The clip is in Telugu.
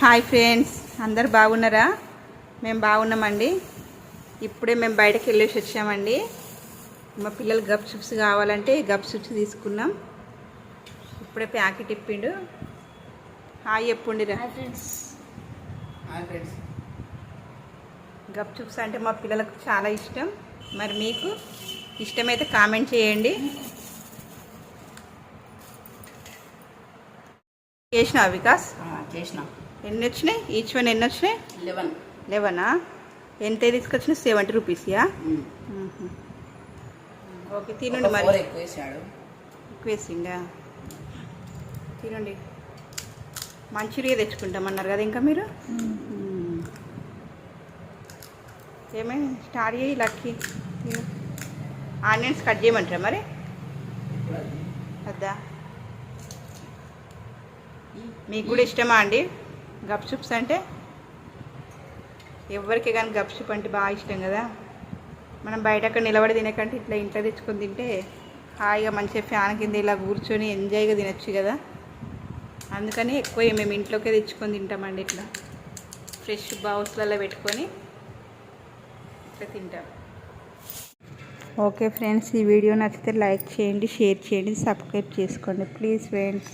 హాయ్ ఫ్రెండ్స్ అందరు బాగున్నారా? మేము బాగున్నామండి. ఇప్పుడే మేము బయటకు వెళ్ళేసి వచ్చామండి. మా పిల్లలు గప్ చిప్స్ కావాలంటే గప్ చిప్స్ తీసుకున్నాం. ఇప్పుడే ప్యాకెట్ ఇప్పిండు. Hi చెప్పుండిరా. Hi friends. Hi friends. గప్ చిప్స్ అంటే మా పిల్లలకు చాలా ఇష్టం. మరి మీకు ఇష్టమైతే కామెంట్ చేయండి. చేసినా వికాస్? చేసిన. ఎన్ని వచ్చినాయి ఈచ్ వన్ ఎన్ని వచ్చినాయి లెవెన్ లెవెనా ఎంత తీసుకొచ్చిన సెవెంటీ రూపీస్యా ఓకే తినండి మరి. ఫోర్ ఎక్కువ వేసాడు వేసిందా తినండి. మంచిగా తెచ్చుకుంటామన్నారు కదా ఇంకా మీరు? మ్మ్. ఏమేమి స్టార్ట్ చేయి లక్కీ. తిను. ఆనియన్స్ కట్ చేయమంటారా మరి? వద్దా? మీకు కూడా ఇష్టమా అండి? గప్ అంటే ఎవరికి కానీ గప్ అంటే బాగా ఇష్టం కదా. మనం బయట అక్కడ నిలబడి తినకంటే ఇట్లా ఇంట్లో తెచ్చుకొని తింటే హాయిగా మంచిగా ఫ్యాన్ కింద ఇలా కూర్చొని ఎంజాయ్గా తినచ్చు కదా. అందుకని ఎక్కువ మేము ఇంట్లోకే తెచ్చుకొని తింటామండి ఇట్లా. ఫ్రెష్ బౌల్స్లలో పెట్టుకొని ఇట్లా తింటాం. ఓకే ఫ్రెండ్స్ ఈ వీడియో నచ్చితే లైక్ చేయండి షేర్ చేయండి సబ్స్క్రైబ్ చేసుకోండి. Please friends.